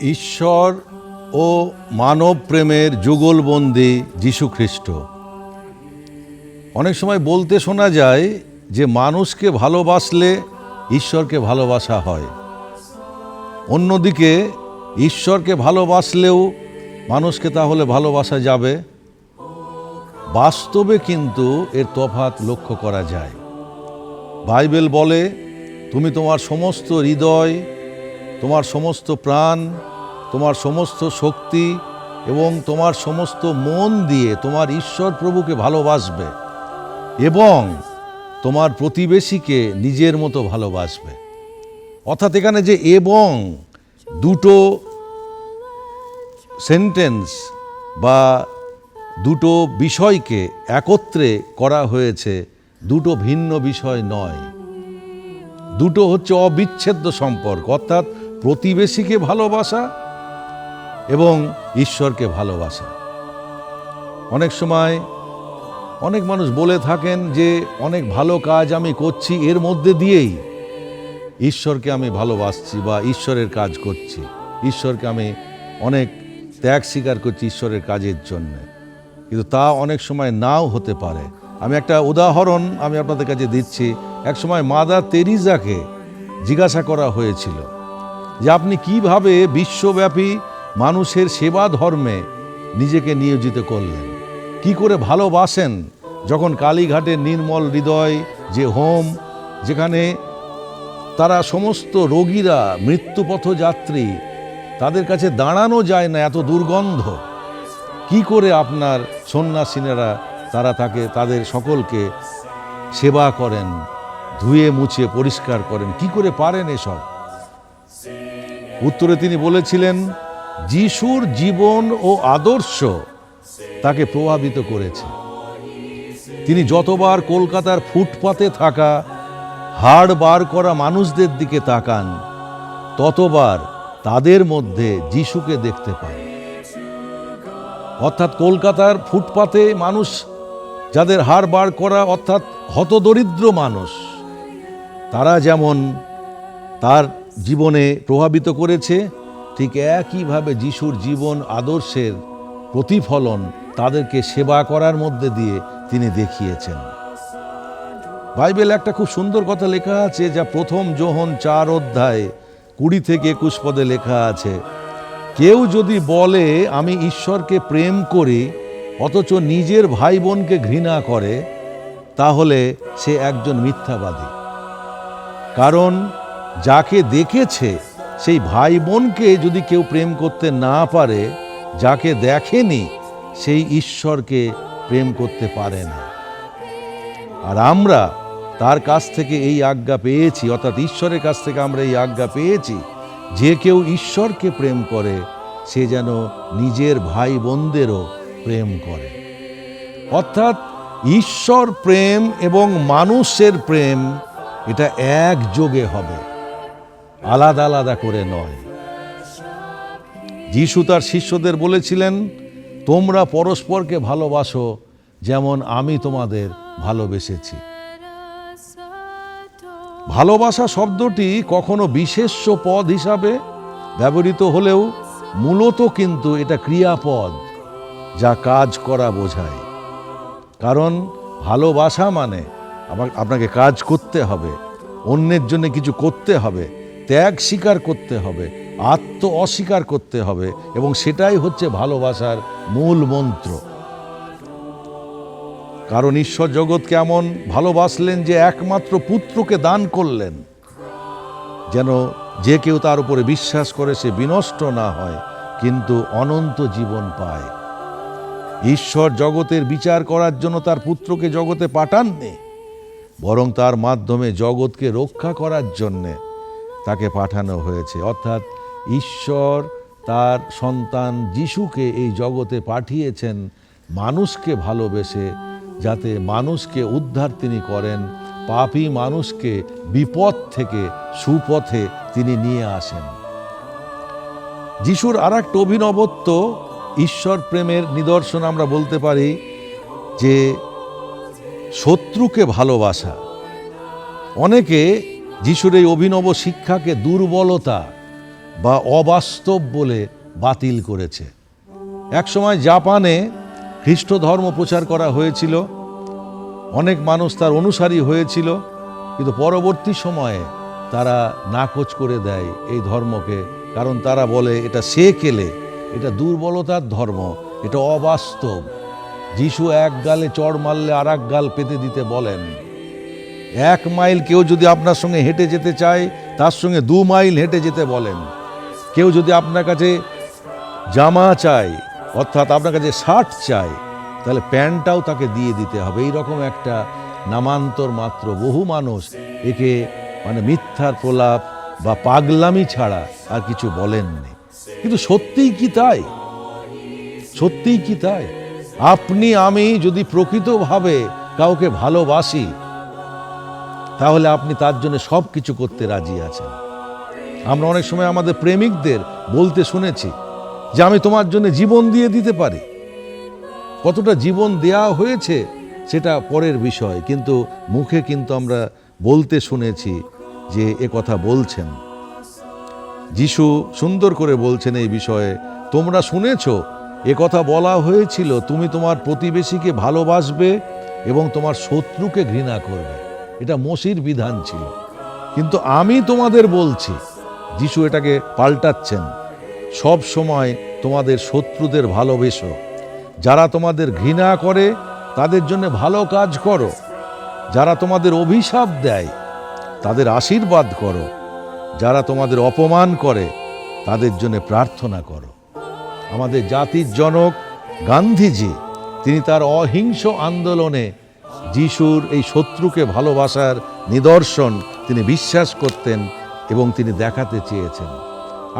ঈশ্বর ও মানব প্রেমের যুগলবন্দি যীশুখ্রিস্ট। অনেক সময় বলতে শোনা যায় যে মানুষকে ভালোবাসলে ঈশ্বরকে ভালোবাসা হয়। অন্যদিকে ঈশ্বরকে ভালোবাসলেও মানুষকে তাহলে ভালোবাসা যাবে। বাস্তবে কিন্তু এর তফাৎ লক্ষ্য করা যায়। বাইবেল বলে, তুমি তোমার সমস্ত হৃদয় তোমার সমস্ত প্রাণ, তোমার সমস্ত শক্তি এবং তোমার সমস্ত মন দিয়ে তোমার ঈশ্বর প্রভুকে ভালোবাসবে এবং তোমার প্রতিবেশীকে নিজের মতো ভালোবাসবে। অর্থাৎ এখানে যে এবং দুটো সেন্টেন্স বা দুটো বিষয়কে একত্রে করা হয়েছে, দুটো ভিন্ন বিষয় নয়। দুটো হচ্ছে অবিচ্ছেদ্য সম্পর্ক, অর্থাৎ প্রতিবেশীকে ভালোবাসা এবং ঈশ্বরকে ভালোবাসা। অনেক সময় অনেক মানুষ বলে থাকেন যে, অনেক ভালো কাজ আমি করছি, এর মধ্যে দিয়েই ঈশ্বরকে আমি ভালোবাসছি বা ঈশ্বরের কাজ করছি। ঈশ্বরকে আমি অনেক ত্যাগ স্বীকার করছি ঈশ্বরের কাজের জন্য। কিন্তু তা অনেক সময় নাও হতে পারে। আমি একটা উদাহরণ আমি আপনাদের কাছে দিচ্ছি। এক সময় মাদার তেরিজাকে জিজ্ঞাসা করা হয়েছিল। যে আপনি কীভাবে বিশ্বব্যাপী মানুষের সেবা ধর্মে নিজেকে নিয়োজিত করলেন? কি করে ভালোবাসেন যখন কালীঘাটের নির্মল হৃদয় যে হোম, যেখানে তারা সমস্ত রোগীরা মৃত্যুপথ যাত্রী তাদের কাছে দাঁড়ানো যায় না এত দুর্গন্ধ? কি করে আপনার সন্ন্যাসিনেরা তারা তাকে, তাদের সকলকে সেবা করেন, ধুয়ে মুছে, পরিষ্কার করেন? কি করে পারেন এসব? উত্তরে তিনি বলেছিলেন, যিশুর জীবন ও আদর্শ তাকে প্রভাবিত করেছে। তিনি যতবার কলকাতার ফুটপাতে থাকা, হাড় বার করা মানুষদের দিকে তাকান, ততবার তাদের মধ্যে যিশুকে দেখতে পান। অর্থাৎ কলকাতার ফুটপাতে মানুষ যাদের হাড় বার করা অর্থাৎ হতদরিদ্র মানুষ, তারা যেমন তার জীবনে প্রভাবিত করেছে, ঠিক একইভাবে যিশুর জীবন আদর্শের প্রতিফলন তাদেরকে সেবা করার মধ্যে দিয়ে তিনি দেখিয়েছেন। বাইবেল একটা খুব সুন্দর কথা লেখা আছে, যা প্রথম যোহন চার অধ্যায় কুড়ি থেকে একুশ পদে লেখা আছে, কেউ যদি বলে, আমি ঈশ্বরকে প্রেম করি, অথচ নিজের ভাই বোনকে ঘৃণা করে তাহলে সে একজন মিথ্যাবাদী। কারণ যাকে দেখেছে, সেই ভাই বোনকে যদি কেউ প্রেম করতে না পারে, যাকে দেখেনি, সেই ঈশ্বরকে প্রেম করতে পারে না। আর আমরা তার কাছ থেকে এই আজ্ঞা পেয়েছি, অর্থাৎ ঈশ্বরের কাছ থেকে আমরা এই আজ্ঞা পেয়েছি, যে কেউ ঈশ্বরকে প্রেম করে, সে যেন নিজের ভাই বোনদেরও প্রেম করে। অর্থাৎ ঈশ্বর প্রেম এবং মানুষের প্রেম, এটা একযোগে হবে। আলাদা আলাদা করে নয়। যিশু তার শিষ্যদের বলেছিলেন, তোমরা পরস্পরকে ভালোবাসো যেমন আমি তোমাদের ভালোবেসেছি। ভালোবাসা শব্দটি কখনো বিশেষ্য পদ হিসাবে ব্যবহৃত হলেও মূলত কিন্তু এটা ক্রিয়াপদ যা কাজ করা বোঝায়। কারণ ভালোবাসা মানে আপনাকে কাজ করতে হবে, অন্যের জন্য কিছু করতে হবে। ত্যাগ স্বীকার করতে হবে, আত্ম অস্বীকার করতে হবে এবং সেটাই হচ্ছে ভালোবাসার মূল মন্ত্র। কারণ ঈশ্বর জগৎকে এমন ভালোবাসলেন যে একমাত্র পুত্রকে দান করলেন। যেন যে কেউ তার উপরে বিশ্বাস করে সে বিনষ্ট না হয়, কিন্তু অনন্ত জীবন পায়। ঈশ্বর জগতের বিচার করার জন্য তার পুত্রকে জগতে পাঠাননি, বরং তার মাধ্যমে জগৎকে রক্ষা করার জন্যে। তাকে পাঠানো হয়েছে। অর্থাৎ ঈশ্বর তার সন্তান যিশুকে এই জগতে পাঠিয়েছেন মানুষকে ভালোবেসে, যাতে মানুষকে উদ্ধার তিনি করেন, পাপি মানুষকে বিপদ থেকে, সুপথে তিনি নিয়ে আসেন। যিশুর আর একটা অভিনবত্ব ঈশ্বর প্রেমের নিদর্শন আমরা বলতে পারি যে শত্রুকে ভালোবাসা। অনেকে যিশুর এই অভিনব শিক্ষাকে দুর্বলতা বা অবাস্তব বলে বাতিল করেছে। একসময় জাপানে খ্রিস্ট ধর্ম প্রচার করা হয়েছিল। অনেক মানুষ তার অনুসারী হয়েছিল, কিন্তু পরবর্তী সময়ে তারা নাকচ করে দেয় এই ধর্মকে, কারণ তারা বলে, এটা সে কেলে? এটা দুর্বলতার ধর্ম, এটা অবাস্তব। যিশু এক গালে চড় মারলে আর গাল পেতে দিতে বলেন। এক মাইল কেউ যদি আপনার সঙ্গে হেঁটে যেতে চায়, তার সঙ্গে দু মাইল হেঁটে যেতে বলেন। কেউ যদি আপনার কাছে জামা চায়, অর্থাৎ আপনার কাছে শার্ট চায়, তাহলে প্যান্টটাও তাকে দিয়ে দিতে হবে। এই রকম একটা নামান্তর মাত্র বহু মানুষ একে মানে মিথ্যার প্রলাপ বা পাগলামি ছাড়া আর কিছু বলেননি। কিন্তু সত্যিই কি তাই? সত্যিই কি তাই? আপনি, আমি যদি প্রকৃতভাবে কাউকে ভালোবাসি তাহলে আপনি তার জন্য সব কিছু করতে রাজি আছেন। আমরা অনেক সময় আমাদের প্রেমিকদের বলতে শুনেছি যে আমি তোমার জন্য জীবন দিয়ে দিতে পারি। কতটা জীবন দেয়া হয়েছে সেটা পরের বিষয়, কিন্তু মুখে কিন্তু আমরা বলতে শুনেছি যে এ কথা বলছেন। যিশু সুন্দর করে বলছেন এই বিষয়ে, তোমরা শুনেছ, এ কথা বলা হয়েছিল, তুমি তোমার প্রতিবেশীকে ভালোবাসবে এবং তোমার শত্রুকে ঘৃণা করবে। এটা মসির বিধান ছিল। কিন্তু আমি তোমাদের বলছি, যিশু এটাকে পাল্টাচ্ছেন। সব সময় তোমাদের শত্রুদের ভালোবেসো। যারা তোমাদের ঘৃণা করে, তাদের জন্য ভালো কাজ করো। যারা তোমাদের অভিশাপ দেয়, তাদের আশীর্বাদ করো। যারা তোমাদের অপমান করে, তাদের জন্য প্রার্থনা করো। আমাদের জাতির জনক গান্ধীজি, তিনি তার অহিংস আন্দোলনে যিশুর এই শত্রুকে ভালোবাসার নিদর্শন তিনি বিশ্বাস করতেন এবং তিনি দেখাতে চেয়েছেন।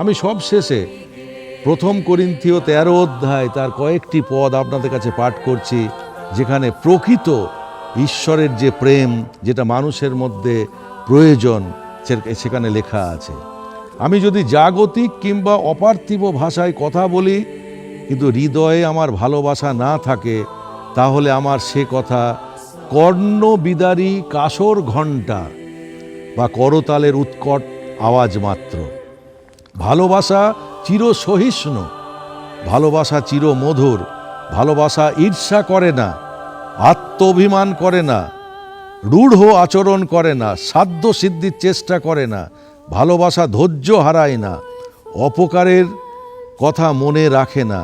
আমি সব শেষে প্রথম করিন্থীয় তেরো অধ্যায় তার কয়েকটি পদ আপনাদের কাছে পাঠ করছি, যেখানে প্রকৃত ঈশ্বরের যে প্রেম, যেটা মানুষের মধ্যে প্রয়োজন সেখানে লেখা আছে। আমি যদি জাগতিক কিংবা অপার্থিব ভাষায় কথা বলি, কিন্তু হৃদয়ে আমার ভালোবাসা না থাকে, তাহলে আমার সে কথা কর্ণবিদারী কাসর ঘণ্টা বা করতালের উৎকট আওয়াজ মাত্র। ভালোবাসা চির সহিষ্ণু ভালোবাসা চির মধুর ভালোবাসা ঈর্ষা করে না আত্মঅভিমান করে না, রূঢ় আচরণ করে না, সাধ্য সিদ্ধির চেষ্টা করে না, ভালোবাসা ধৈর্য হারায় না, অপকারের কথা মনে রাখে না,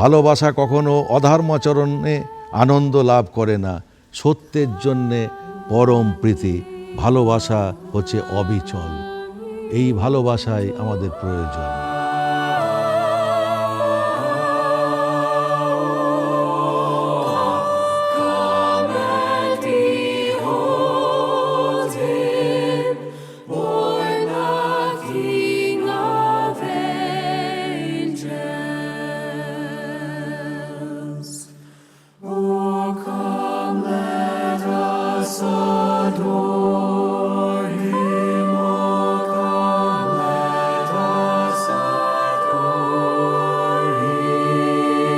ভালোবাসা কখনো অধর্মাচরণে আনন্দ লাভ করে না সত্যের জন্যে পরম প্রীতি ভালোবাসা হচ্ছে অবিচল। এই ভালোবাসাই আমাদের প্রয়োজন।